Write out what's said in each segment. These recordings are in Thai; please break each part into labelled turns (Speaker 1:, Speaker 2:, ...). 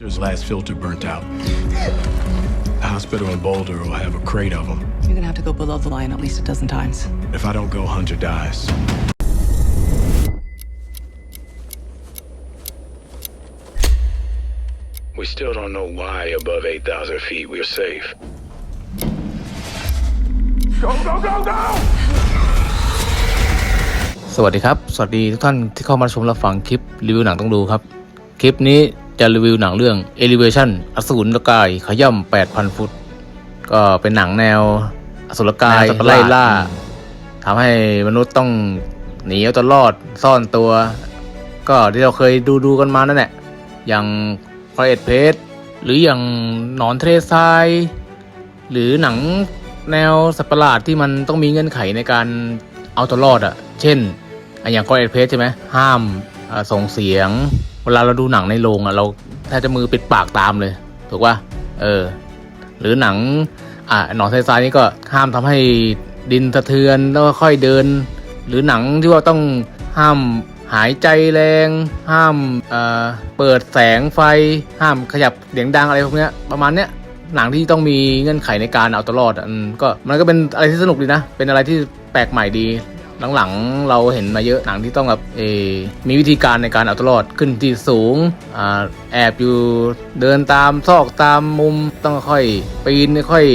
Speaker 1: There's last filter burnt out. The hospital in Boulder will have a crate of them.
Speaker 2: You're gonna have to go below the line at least a dozen times.
Speaker 1: If I don't go, Hunter dies. We still don't know why above 8,000 feet we're safe. Go, go, go, go!
Speaker 3: สวัสดีครับ สวัสดีทุกท่านที่เข้ามาชมรับฟังคลิปรีวิวหนังต้องดูครับ คลิปนี้ จะรีวิวหนังเรื่อง Elevation อสูรกายขย่ำ8,000 ฟุต ก็เป็นหนังแนวอสุรกายไล่ล่าทำให้มนุษย์ต้องหนีเอาตัวรอดซ่อนตัว ก็ที่เราเคยดูดูๆกันมานั่นแหละอย่างพระเอ็ดเพสหรืออย่างหนอนเทรทราย หรือหนังแนวสัตว์ประหลาดที่มันต้องมีเงื่อนไขในการเอาตัวรอดอะ่ะ เช่นอะอย่างกอเอ็ดเพสใช่ไหมห้ามอ่าส่งเสียงเวลาเราดูหนังในโรงอะเราแทบจะมือปิดปากตามเลย ถูกป่ะเออ หรือหนัง อ่าหนอนทรายๆนี่ก็ห้ามทำให้ดินสะเทือนแล้วค่อยเดิน หรือหนังที่ว่าต้องห้ามหายใจแรง ห้ามเอ่อเปิดแสงไฟ ห้ามขยับเสียงดังอะไรพวกเนี้ยประมาณเนี้ยหนังที่ต้องมีเงื่อนไขในการเอาตัวรอดอะก็มันก็เป็นอะไรที่สนุกดีนะ เป็นอะไรที่แปลกใหม่ดี หลังๆเราเห็นมาเยอะหนังที่ต้องแบบเออมีวิธีการในการเอาตัวรอดขึ้นที่สูงอแอบอยู่เดินตามซอกตามมุมต้องค่อยปีนค่อย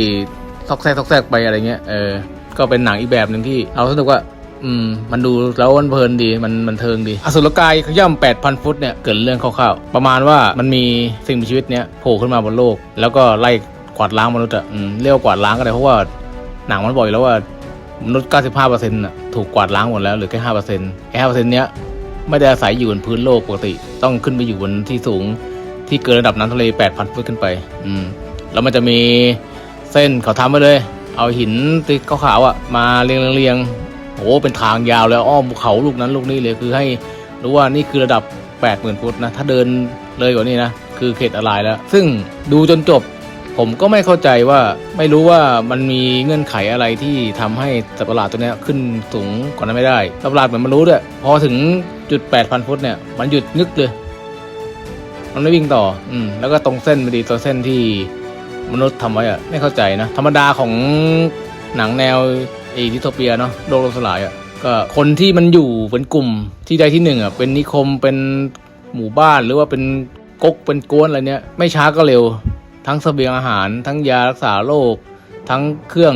Speaker 3: ซอกแซกซอกแซกไปอะไรเงี้ยเออก็เป็นหนังอีกแบบหนึ่งที่เราสนุกว่าอืมมันดูแล้วมันเพลินดีมันมันเทิงดี อสุรกายขย่ำ8,000 ฟุตเนี่ยเกิดเรื่องคร่าวๆประมาณว่ามันมีสิ่งมีชีวิตเนี่ยโผล่ขึ้นมาบนโลก แล้วก็ไล่กวาดล้างมนุษย์อะเรียกว่ากวาดล้างก็ได้เพราะว่าหนังมันบอกอยู่แล้วว่ามนุษย์ 95%น่ะ ถูกกวาดล้างหมดแล้วเหรือแค่5%แค่5%เนี้ยไม่ได้อาศัยอยู่บนพื้นโลกปกติ ต้องขึ้นไปอยู่บนที่สูง ที่เกินระดับน้ำทะเล8,000ฟุตขึ้นไป อืม แล้วมันจะมีเส้นเขาทำไว้เลย เอาหินติขาวๆอะมาเรียงเรียงโอ้เป็นทางยาวแล้วอ้อมภูเขาลูกนั้นลูกนี้เลยคือให้รู้ว่านี่คือระดับ80,000ฟุตนะถ้าเดินเลยกว่านี้นะคือเขตอะไรแล้ว ซึ่งดูจนจบ ผมก็ไม่เข้าใจว่าไม่รู้ว่ามันมีเงื่อนไขอะไรที่ทำให้สัตว์ประหลาดตัวนี้ขึ้นสูงกว่านั้นไม่ได้สัตว์ประหลาดเหมือนมันรู้ด้วยพอถึงจุด8,000ฟุตเนี่ยมันหยุดนึกเลย มันไม่วิ่งต่อ อืมแล้วก็ตรงเส้นพอดีตัวเส้นที่มนุษย์ทำไว้อะไม่เข้าใจนะ ธรรมดาของหนังแนวเอดิโทเปียเนาะโลกล่มสลายอะก็คนที่มันอยู่เป็นกลุ่มที่ใดที่หนึ่งอะเป็นนิคมเป็นหมู่บ้านหรือว่าเป็นก๊กเป็นกวนอะไรเนี้ยไม่ช้าก็เร็ว ทั้งเสบียงอาหาร ทั้งยารักษาโรคทั้งเครื่อง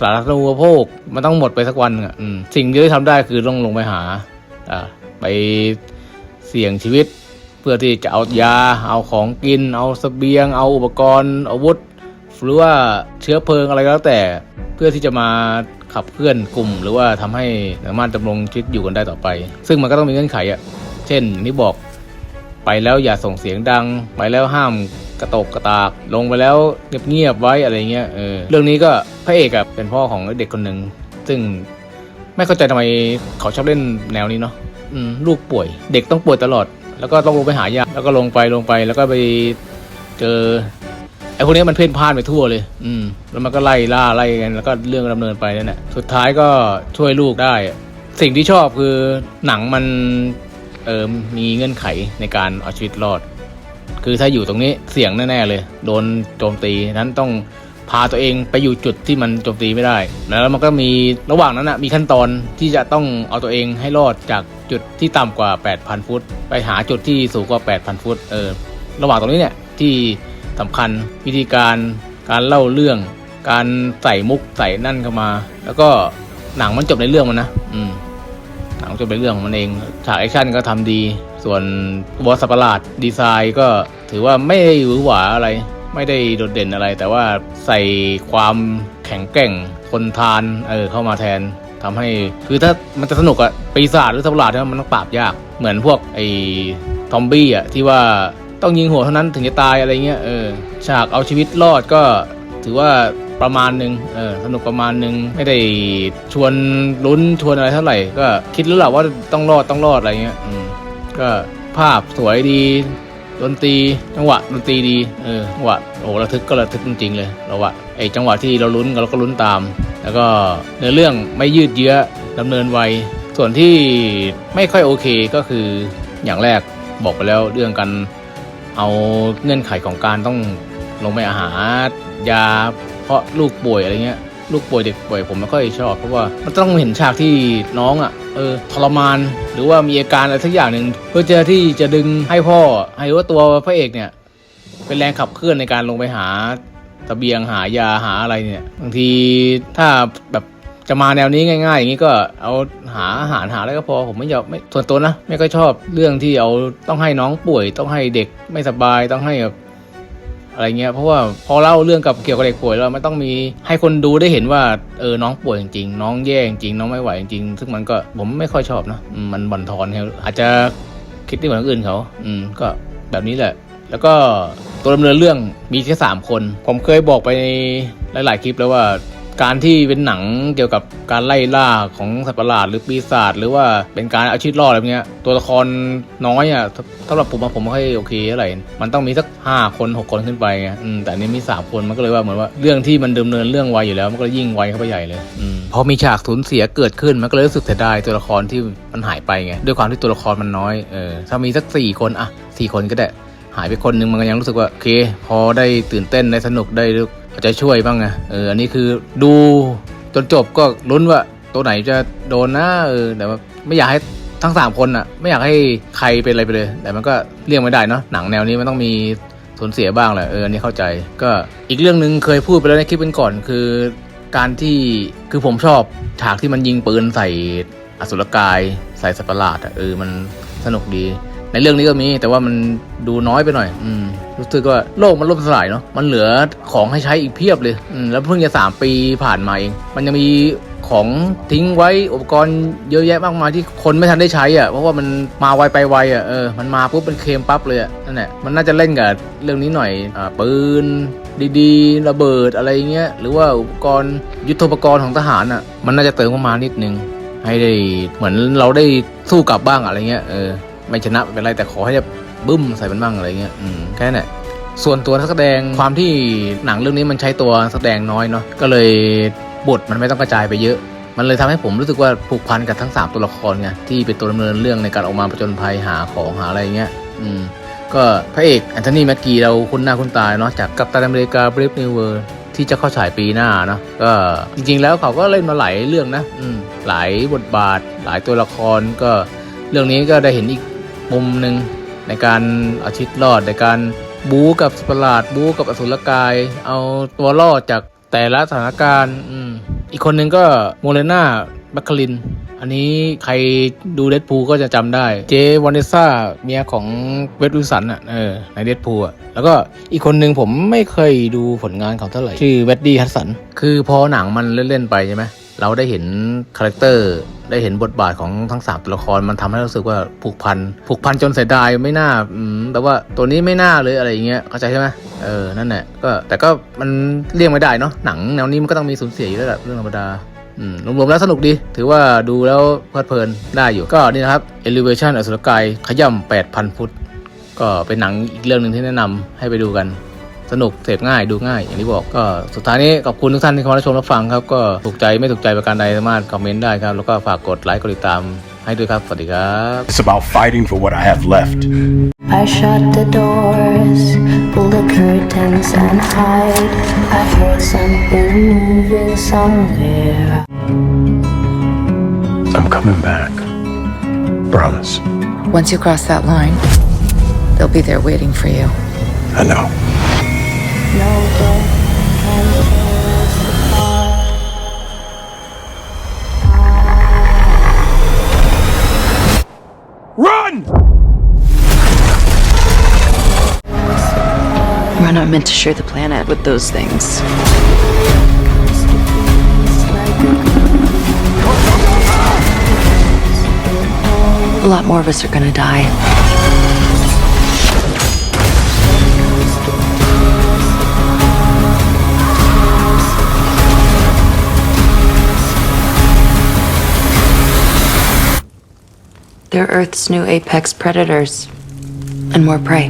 Speaker 3: สาธารณูปโภค มันต้องหมดไปสักวันหนึ่ะสิ่งที่จะทำได้คือต้องลงไปหาอไปเสี่ยงชีวิต เพื่อที่จะเอายา เอาของกิน เอาเสบียง เอาอุปกรณ์อาวุธหรือว่าเชื้อเพลิงอะไรก็แล้วแต่เพื่อที่จะมาขับเคลื่อนกลุ่ม หรือว่าทำให้สามารถดำรงชีวิตอยู่กันได้ต่อไป ซึ่งมันก็ต้องมีเงื่อนไขอะเช่นอย่างที่บอก ไปแล้วอย่าส่งเสียงดัง ไปแล้วห้ามกระตกกระตาก ลงไปแล้วเงียบๆไว้อะไรเงี้ยเออเรื่องนี้ก็พระเอกอะเป็นพ่อของเด็กคนหนึ่งซึ่งไม่เข้าใจทำไมเขาชอบเล่นแนวนี้เนาะลูกป่วย เด็กต้องป่วยตลอด แล้วก็ต้องลงไปหายาแล้วก็ลงไปลงไป แล้วก็ไปเจอไอ้พวกนี้มันเพ่นพ่านไปทั่วเลย อืม แล้วมันก็ไล่ล่าไล่กัน แล้วก็เรื่องดำเนินไปนั่นแหละ สุดท้ายก็ช่วยลูกได้ สิ่งที่ชอบคือหนังมัน เออมีเงื่อนไขในการเอาชีวิตรอด คือถ้าอยู่ตรงนี้เสี่ยงแน่ๆเลย โดนโจมตีนั้นต้องพาตัวเองไปอยู่จุดที่มันโจมตีไม่ได้ แล้วมันก็มีระหว่างนั้นนะมีขั้นตอนที่จะต้องเอาตัวเองให้รอดจากจุดที่ต่ำกว่า 8,000 ฟุต ไปหาจุดที่สูงกว่า 8,000 ฟุต เออ ระหว่างตรงนี้เนี่ยที่สำคัญวิธีการการเล่าเรื่อง การใส่มุกใส่นั่นเข้ามา แล้วก็หนังมันจบในเรื่องมันนะ อืม นังจบในเรื่องของมันเอง ฉากแอคชั่นก็ทำดี ส่วนบอสสัประหลาดดีไซน์ก็ถือว่าไม่ได้หวือหวาอะไร ไม่ได้โดดเด่นอะไร แต่ว่าใส่ความแข็งแกร่งคนทานเออเข้ามาแทนทำให้คือถ้ามันจะสนุกอะปีศาจหรือสัตว์ประหลาดเนี่ยมันต้องปราบยากเหมือนพวกไอ้ทอมบี้อะที่ว่าต้องยิงหัวเท่านั้นถึงจะตายอะไรเงี้ยเออฉากเอาชีวิตรอดก็ถือว่า ประมาณหนึ่งเออสนุกประมาณหนึ่งไม่ได้ชวนลุ้นชวนอะไรเท่าไหร่ ก็คิดแล้วแหละว่าต้องรอดต้องรอดอะไรเงี้ยอืมก็ภาพสวยดีดนตรีจังหวะดนตรีดีเออจังหวะโอ้ระทึกก็ระทึกจริงๆเลยเราว่าไอ้จังหวะที่เราลุ้นเราก็ลุ้นตาม แล้วก็เนื้อเรื่องไม่ยืดเยื้อดำเนินไวส่วนที่ไม่ค่อยโอเคก็คืออย่างแรกบอกไปแล้วเรื่องการเอาเงื่อนไขของการต้องลงไปอาหารยา เพราะลูกป่วยอะไรเงี้ยลูกป่วยเด็กป่วยผมไม่ค่อยชอบเพราะว่ามันต้องเห็นฉากที่น้องอะเออทรมาน หรือว่ามีอาการอะไรสักอย่างหนึ่งเพื่อจะที่จะดึงให้พ่อให้ว่าตัวพระเอกเนี่ย เป็นแรงขับเคลื่อนในการลงไปหาตะเบียงหายาหาอะไรเนี่ยบางทีถ้าแบบจะมาแนวนี้ง่ายๆ อย่างนี้ก็เอาหาอาหารหาอะไรก็พอผมไม่อยากไม่ส่วนตัวนะ ไม่ค่อยชอบเรื่องที่เอาต้องให้น้องป่วยต้องให้เด็กไม่สบายต้องให้แบบ อะไรเงี้ยเพราะว่าพอเล่าเรื่องกับเกี่ยวกับเด็กป่วยเราไม่ต้องมีให้คนดูได้เห็นว่าเออน้องป่วยจริงๆน้องแย่จริงน้องไม่ไหวจริงซึ่งมันก็ผมไม่ค่อยชอบนะมันบั่นทอนให้อาจจะคิดที่เหมือนคนอื่นเขาอืมก็แบบนี้แหละ แล้วก็ตัวดำเนินเรื่องมีแค่สามคน ผมเคยบอกไปในหลาย ๆ คลิปแล้วว่า การที่เป็นหนังเกี่ยวกับการไล่ล่าของสัตว์ประหลาดหรือปีศาจหรือว่าเป็นการเอาชีวิตรอดอะไรเงี้ยตัวละครน้อยอะสำหรับผมผมไม่ค่อยโอเคเท่าไหร่มันต้องมีสักห้าคนหกคนขึ้นไปไงอืมแต่อันนี้มีสามคนมันก็เลยว่าเหมือนว่าเรื่องที่มันดำเนินเรื่องไวอยู่แล้วมันก็ยิ่งไวเข้าไปใหญ่เลยอืมพอมีฉากสูญเสียเกิดขึ้นมันก็เลยรู้สึกเสียดายตัวละครที่มันหายไปไงด้วยความที่ตัวละครมันน้อยเออถ้ามีสักสี่คนอะสี่คนก็ได้หายไปคนหนึ่งมันก็ยังรู้สึกว่าโอเค พอได้ตื่นเต้นได้สนุกได้ อาใจช่วยบ้างไงเอออันนี้คือดูจนจบก็ลุ้นว่าตัวไหนจะโดนนะเออแต่ว่าไม่อยากให้ทั้งสามคนอะไม่อยากให้ใครเป็นอะไรไปเลย แต่มันก็เลี่ยงไม่ได้เนาะหนังแนวนี้มันต้องมีสูญเสียบ้างแหละเอออันนี้เข้าใจ ก็อีกเรื่องหนึ่งเคยพูดไปแล้วในคลิปเป็นก่อนคือ การที่คือผมชอบฉากที่มันยิงปืนใส่อสุรกายใส่สัตว์ประหลาดอะเออมันสนุกดี ในเรื่องนี้ก็มี แต่ว่ามันดูน้อยไปหน่อย อืมรู้สึกว่าโลกมันล่มสลายเนาะมันเหลือของให้ใช้อีกเพียบเลยอืมแล้วเพิ่งจะสามปีผ่านมาเอง มันยังมีของทิ้งไว้อุปกรณ์เยอะแยะมากมายที่คนไม่ทันได้ใช้อะเพราะว่ามันมาไวไปไวอะเออมันมาปุ๊บมันเคมปั๊บเลยอะนั่นแหละมันน่าจะเล่นกับเรื่องนี้หน่อยอ่าปืนดีๆ ระเบิดอะไรเงี้ยหรือว่าอุปกรณ์ยุทโธปกรณ์ของทหารอะมันน่าจะเติมเข้ามานิดนึงให้ได้เหมือนเราได้สู้กลับบ้างอะไรเงี้ยเออ ไม่ชนะไม่เป็นไรแต่ขอให้ได้บึ้มใส่มันบ้างอะไรเงี้ยอืมแค่นั้นแหละส่วนตัวนักแสดงความที่หนังเรื่องนี้มันใช้ตัวแสดงน้อยเนาะก็เลยบทมันไม่ต้องกระจายไปเยอะ มันเลยทำให้ผมรู้สึกว่าผูกพันกับทั้ง 3 ตัวละครไงที่เป็นตัวดำเนินเรื่องในการออกมาผจญภัยหาของหาอะไรเงี้ยอืมก็พระเอกแอนโทนีแม็กกีเราคุ้นหน้าคุ้นตาเนาะจากกัปตันอเมริกาบริฟนิวเวอร์ที่จะเข้าฉายปีหน้าเนาะก็จริง ๆ แล้วเขาก็เล่นมาหลายเรื่องนะ อืมหลายบทบาท หลายตัวละครก็เรื่องนี้ก็ได้เห็นอีก มุมหนึ่งในการเอาชีวิตรอดในการบู๊กับสัตว์ปราดบู๊กับอสุรกาย เอาตัวรอดจากแต่ละสถานการณ์อืมอีกคนหนึ่งก็โมเลนาแบคคลิน อันนี้ใครดูเดดพูก็จะจำได้ เจวานเนซ่าเมียของเวดวิสันอะเออในเดดพูอะแล้วก็อีกคนหนึ่งผมไม่เคยดูผลงานเขาเท่าไหร่ ชื่อเวดดี้ฮัตสัน คือพอหนังมันเล่น ๆ ไปใช่ไหม เราได้เห็นคาแรคเตอร์ได้เห็นบทบาทของทั้งสามตัวละครมันทำให้รู้สึกว่าผูกพันผูกพันจนเสียดายไม่น่าแบบว่าตัวนี้ไม่น่าเลยอะไรอย่างเงี้ยเข้าใจใช่ไหมเออนั่นแหละก็แต่ก็มันเลี่ยงไม่ได้เนาะหนังแนวนี้มันก็ต้องมีสูญเสียอยู่แล้วแหละเรื่องธรรมดาอืมรวมๆแล้วสนุกดี ถือว่าดูแล้วเพลิดเพลินได้อยู่ ก็นี่นะครับ Elevation อสุรกายขย่ำ8,000 ฟุต ก็เป็นหนังอีกเรื่องหนึ่งที่แนะนำให้ไปดูกัน สนุกเสพง่ายดูง่าย อย่างที่บอกก็สุดท้ายนี้ขอบคุณทุกท่านที่เข้ามารับชมรับฟังครับก็ถูกใจไม่ถูกใจประการใดสามารถคอมเมนต์ได้ครับแล้วก็ฝากกดไลค์กดติดตามให้ด้วยครับสวัสดีครับ
Speaker 4: It's about fighting for what I have left.
Speaker 5: I shut the doors, pull the curtains and hide. I heard something moving somewhere.
Speaker 1: I'm coming back. Promise.
Speaker 6: Once you cross that line, they'll be there waiting for you.
Speaker 1: I know. Run!
Speaker 7: We're not meant to share the planet with those things. A lot more of us are gonna die. They're Earth's new apex predators. And more prey.